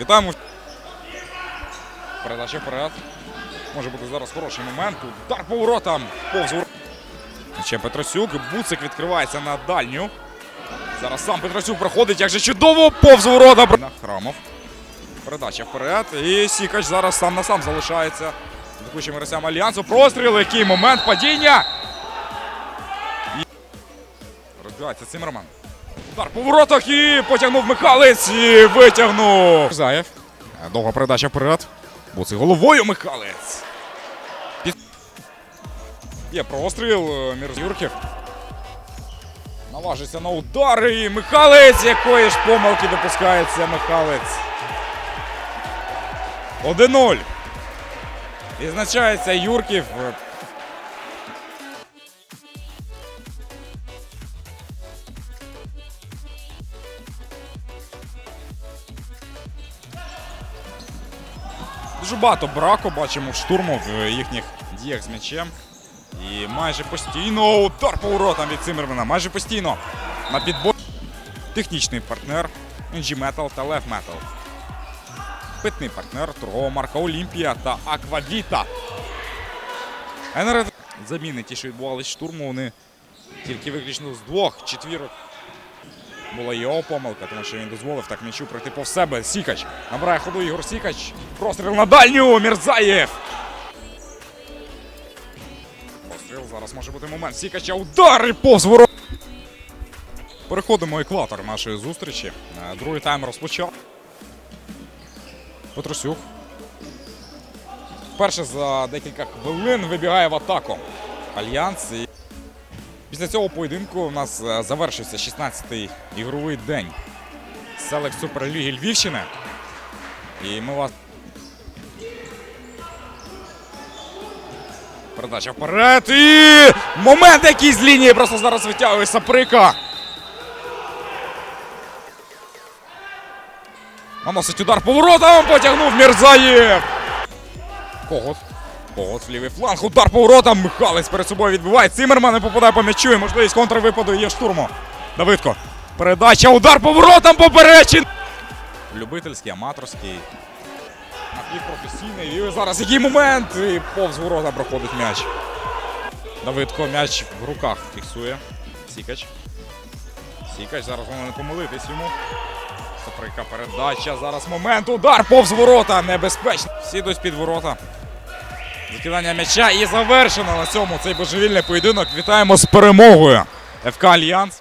Вітаємо. Передача вперед. Може бути зараз хороший момент. Удар по воротам. Повз. Ще Петросюк. Буцик відкривається на дальню. Зараз сам Петросюк проходить, як же чудово повз ворота. Храмов. Передача вперед. І Сікач зараз сам на сам залишається. з Атакуючим гравцям Альянсу. Простріл, який момент падіння. І... Цимерман. Удар по воротах і потягнув Михалець і витягнув. Заєв. Довга передача вперед. Буцик головою Михалець. Є простріл. е, Мір Юрків. Наважиться на удар і Михалець. Якої ж помилки допускається Михалець. 1-0. Відзначається Юрків. Дуже багато браку бачимо в штурму в їхніх діях з м'ячем. І майже постійно удар по воротам від Циммермана. Майже постійно на підбор. Технічний партнер NG Metal та Lev Metal. Питний партнер торгова марка Олімпія та Аквавіта. НР заміни ті, що відбувалися штурму, вони тільки виключно з двох четвірок. Була його помилка, тому що він дозволив так м'ячу пройти повз себе. Сікач набирає ходу Ігор Сікач. Простріл на дальню. Мірзаєв. Постріл. Зараз може бути момент. Сікача удар і повз. Переходимо екватор нашої зустрічі. Е, Другий тайм розпочав. Петросюк. Перше за декілька хвилин вибігає в атаку. Альянс. І після цього поєдинку у нас е, завершився 16-й ігровий день Селек Суперліги Львівщини. І ми вас. Передача вперед. І момент який з лінії просто зараз витягує Саприка. Наносить удар поворотом, потягнув Мірзаєв. Когот. В лівий фланг. Удар поворотом. Михалець перед собою відбиває. Цимерман не попадає по м'ячу. І можливість контрвипаду є штурму. Давидко. Передача. Удар поворотом поперечин. Любительський, аматорський. Напівпрофесійний. І зараз який момент. І повз ворота проходить м'яч. Давидко м'яч в руках фіксує. Сікач. Сікач. Зараз воно не помилитись йому. Саприка передача. Зараз момент. Удар повз ворота. Небезпечно. Всі йдуть під ворота. Закидання м'яча і завершено на цьому цей божевільний поєдинок. Вітаємо з перемогою. ФК Альянс.